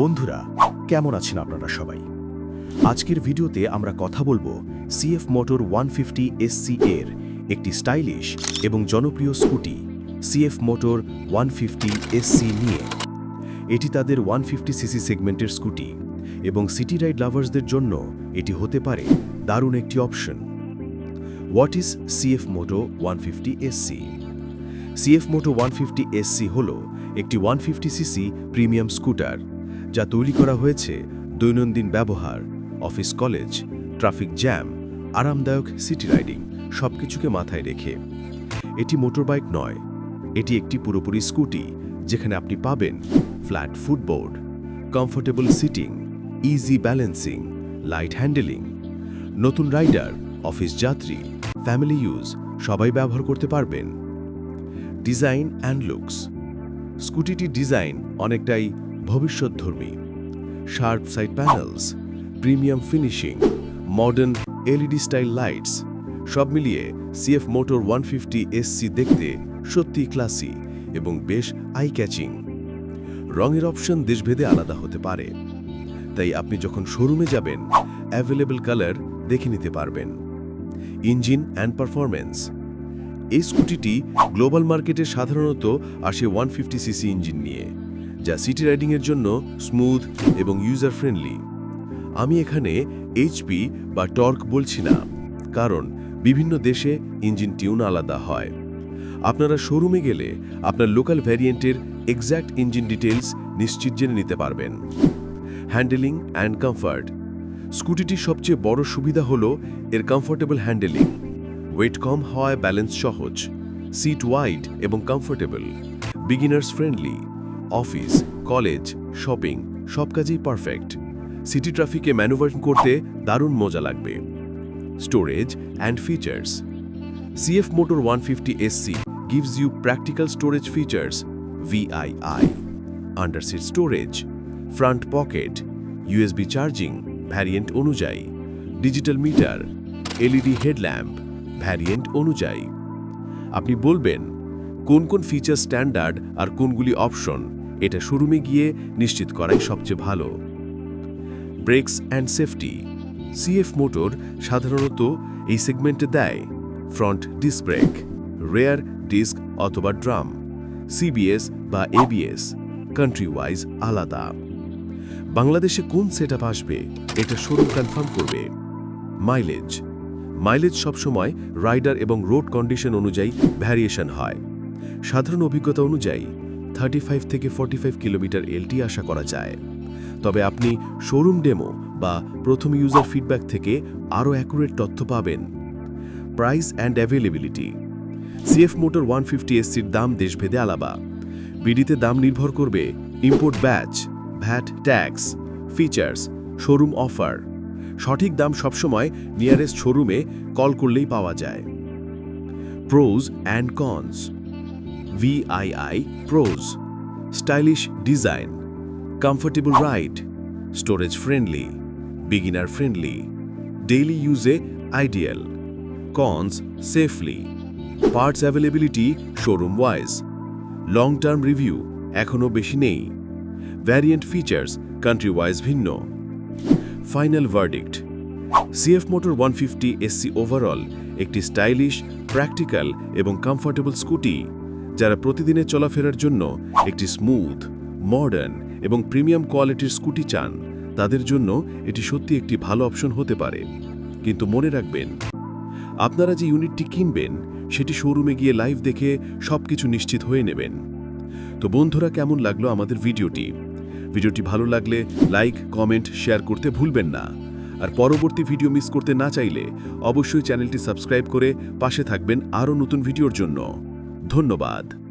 বন্ধুরা, কেমন আছেন আপনারা সবাই? আজকের ভিডিওতে আমরা কথা বলব CF motor one fifty SC এর একটি স্টাইলিশ এবং জনপ্রিয় scooty CF motor one fifty SC নিয়ে। এটি তাদের ওয়ান ফিফটি সিসি সেগমেন্টের স্কুটি এবং সিটি রাইড লাভার্সদের জন্য এটি হতে পারে দারুণ একটি option what is CF moto one fifty SC CF moto one fifty SC হল একটি one fifty CC premium scooter যা তৈরি করা হয়েছে দৈনন্দিন ব্যবহার, অফিস কলেজ, ট্রাফিক জ্যাম, আরামদায়ক সিটি রাইডিং, সবকিছুকে মাথায় রেখে। এটি মোটরবাইক নয়, এটি একটি পুরোপুরি স্কুটি, যেখানে আপনি পাবেন flat footboard, comfortable seating easy balancing light handling নতুন রাইডার, অফিস যাত্রী ফ্যামিলি ইউজ সবাই ব্যবহার করতে পারবেন। Design and looks. স্কুটিটির ডিজাইন অনেকটাই ভবিষ্যৎধর্মী। Sharp side panels, premium finishing, modern LED style lights, সব মিলিয়ে CF motor one fifty SC দেখতে সত্যিই ক্লাসি এবং বেশ আই ক্যাচিং রঙের অপশন দেশভেদে আলাদা হতে পারে। তাই আপনি যখন শোরুমে যাবেন অ্যাভেলেবল কালার দেখে নিতে পারবেন। ইঞ্জিন অ্যান্ড পারফরমেন্স এই স্কুটিটি গ্লোবাল মার্কেটে সাধারণত আসে ওয়ান ফিফটি সিসি ইঞ্জিন নিয়ে। যা সিটি রাইডিংয়ের জন্য স্মুথ এবং ইউজার ফ্রেন্ডলি আমি এখানে এইচপি বা টর্ক বলছি না, কারণ বিভিন্ন দেশে ইঞ্জিন টিউন আলাদা হয়। আপনারা শোরুমে গেলে আপনার লোকাল ভ্যারিয়েন্টের এক্স্যাক্ট ইঞ্জিন ডিটেলস নিশ্চিত জেনে নিতে পারবেন। Handling and comfort. স্কুটিটির সবচেয়ে বড় সুবিধা হল এর কমফোর্টেবল হ্যান্ডেলিং। ওয়েট কম হওয়ায় ব্যালেন্স সহজ, সিট ওয়াইড এবং comfortable beginners friendly office, college, shopping, সব কাজেই পারফেক্ট। সিটি ট্রাফিকে ম্যানুভার করতে দারুণ মজা লাগবে। Storage and features. CF motor one fifty SC gives you practical storage features, VII. Under seat storage, front pocket USB charging variant অনুযায়ী। Digital meter, LED headlamp variant অনুযায়ী। আপনি বলবেন, কোন কোন ফিচার স্ট্যান্ডার্ড আর কোনগুলি অপশন এটা শোরুমে গিয়ে নিশ্চিত করাই সবচেয়ে ভালো। Brakes and safety CF motor সাধারণত এই সেগমেন্টে দেয়। Front disc brake, rear disc অথবা ড্রাম সিবিএস বা এবিএস কান্ট্রি ওয়াইজ আলাদা। বাংলাদেশে কোন সেট আসবে এটা শোরুম কনফার্ম করবে। মাইলেজ মাইলেজ সবসময় রাইডার এবং রোড কন্ডিশন অনুযায়ী ভ্যারিয়েশন হয়। সাধারণ অভিজ্ঞতা অনুযায়ী থার্টি ফাইভ থেকে ফর্টি ফাইভ কিলোমিটার এলটি আশা করা যায়। তবে আপনি শোরুম ডেমো বা প্রথম ইউজার ফিডব্যাক থেকে আরও অ্যাকুরেট তথ্য পাবেন। Price and availability CF motor one fifty এসসির দাম দেশভেদে আলাবা বিডিতে দাম নির্ভর করবে import batch VAT tax features showroom offer সঠিক দাম সবসময় নিয়ারেস্ট শোরুমে কল করলেই পাওয়া যায়। Pros and cons VII pros stylish design comfortable ride storage friendly beginner friendly daily ইউজে ideal cons safely. Parts availability showroom wise. Long term review এখনও বেশি নেই। ভ্যারিয়েন্ট ফিচার্স কান্ট্রি ওয়াইজ ভিন্ন। Final verdict CF motor one fifty SC overall একটি stylish practical এবং comfortable scooty যারা প্রতিদিনের চলাফেরার জন্য একটি স্মুথ মডার্ন এবং প্রিমিয়াম কোয়ালিটির স্কুটি চান, তাদের জন্য এটি সত্যি একটি ভালো অপশন হতে পারে। কিন্তু মনে রাখবেন, আপনারা যে ইউনিটটি কিনবেন, সেটি শোরুমে গিয়ে লাইভ দেখে সবকিছু নিশ্চিত হয়ে নেবেন। তো বন্ধুরা, কেমন লাগল আমাদের ভিডিওটি? ভিডিওটি ভালো লাগলে লাইক কমেন্ট শেয়ার করতে ভুলবেন না। আর পরবর্তী ভিডিও মিস করতে না চাইলে অবশ্যই চ্যানেলটি সাবস্ক্রাইব করে পাশে থাকবেন আরও নতুন ভিডিওর জন্য। ধন্যবাদ।